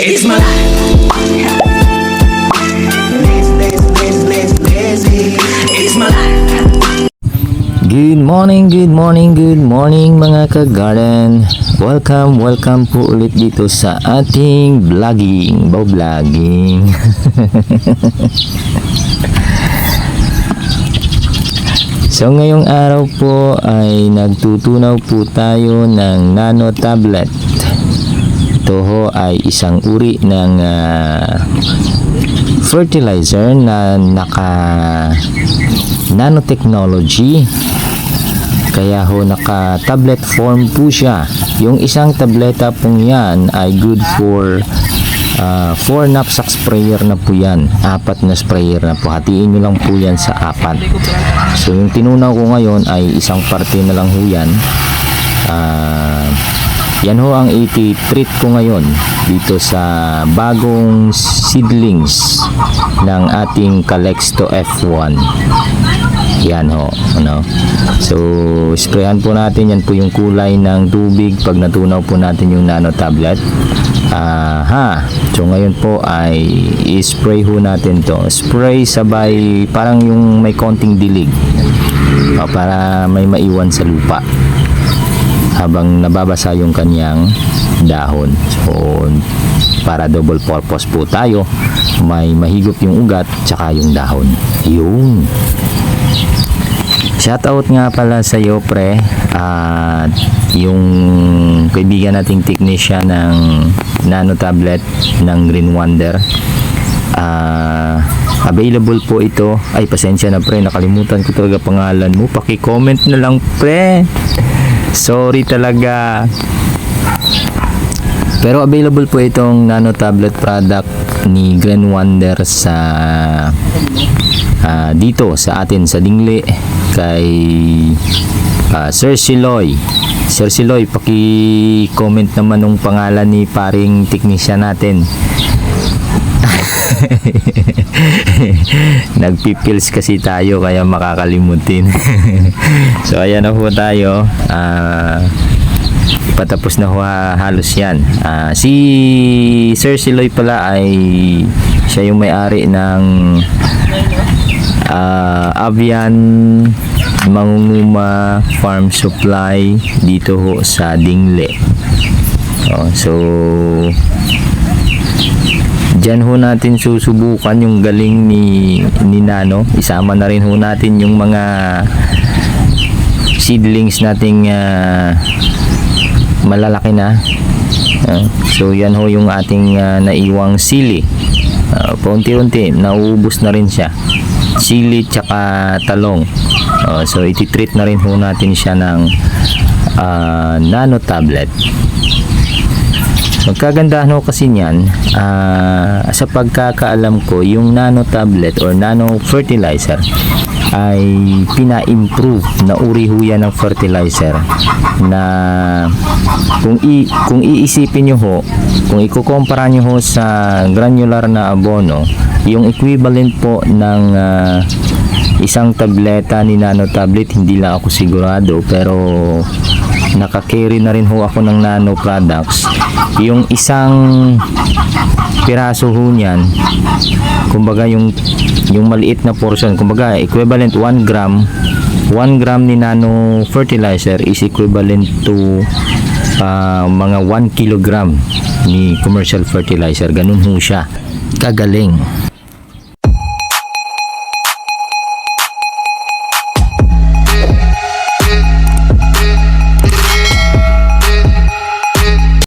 It's my life. Good morning, good morning, good morning mga ka-garden. Welcome, welcome po ulit dito sa ating vlogging, bow vlogging. so ngayong araw po ay nagtutunaw po tayo ng nano tablet. Ito ay isang uri ng ah, fertilizer na naka nanotechnology. Kaya ho naka tablet form po siya. Yung isang tableta pong yan ay good for 4 knapsack sprayer na po yan. Apat na sprayer na po. Hatiin nyo lang po yan sa apat. So yung tinunaw ko ngayon ay isang parte na lang ho yan. Ah, yan ho ang iti-treat ko ngayon dito sa bagong seedlings ng ating Calexto F1. Yan ho, ano. So, sprayan po natin yan po yung kulay ng tubig pag natunaw po natin yung nano tablet. Aha. So ngayon po ay i-spray ho natin to. Spray sabay parang yung may konting dilig. O, para may maiwan sa lupa habang nababasa yung kanyang dahon. So, para double purpose po tayo, may mahigop yung ugat tsaka yung dahon. Yun. Shoutout nga pala sa iyo, pre. At yung kaibigan nating technician ng nano tablet ng Green Wonder. Ah, available po ito. Ay, pasensya na pre, nakalimutan ko talaga pangalan mo. Paki-comment na lang, pre. Sorry talaga. Pero available po itong nano tablet product ni Green Wonder sa ah, dito sa atin sa Dingle kay ah, Sir Siloy. Sir Siloy, paki-comment naman ng pangalan ni paring technician natin. Nagpipils kasi tayo kaya makakalimutin. so ayan na po tayo. Ah patapos na ho, ha- halos yan. Ah, si Sir Siloy pala ay siya yung may-ari ng ah, Avian Mangunguma Farm Supply dito ho sa Dingle. Oh, so Diyan ho natin susubukan yung galing ni, ni Nano. Isama na rin ho natin yung mga seedlings nating ah, malalaki na. Ah, so yan ho yung ating ah, naiwang sili. Uh, paunti-unti, nauubos na rin siya. Sili tsaka talong. Ah, so ititreat na rin ho natin siya ng ah, nano tablet. Magkagandahan ho kasi niyan, ah, sa pagkakaalam ko, yung nano tablet or nano fertilizer ay pina-improve. Na uri ho yan ng fertilizer na kung i, kung iisipin nyo ho kung ikukumpara nyo ho sa granular na abono yung equivalent po ng ah, isang tableta ni nano tablet hindi lang ako sigurado pero nakakarry na rin ho ako ng nano products. Yung isang piraso ho niyan kumbaga yung yung maliit na portion kumbaga equivalent 1 gram 1 gram ni nano fertilizer is equivalent to ah, mga 1 kilogram ni commercial fertilizer. Ganun ho siya kagaling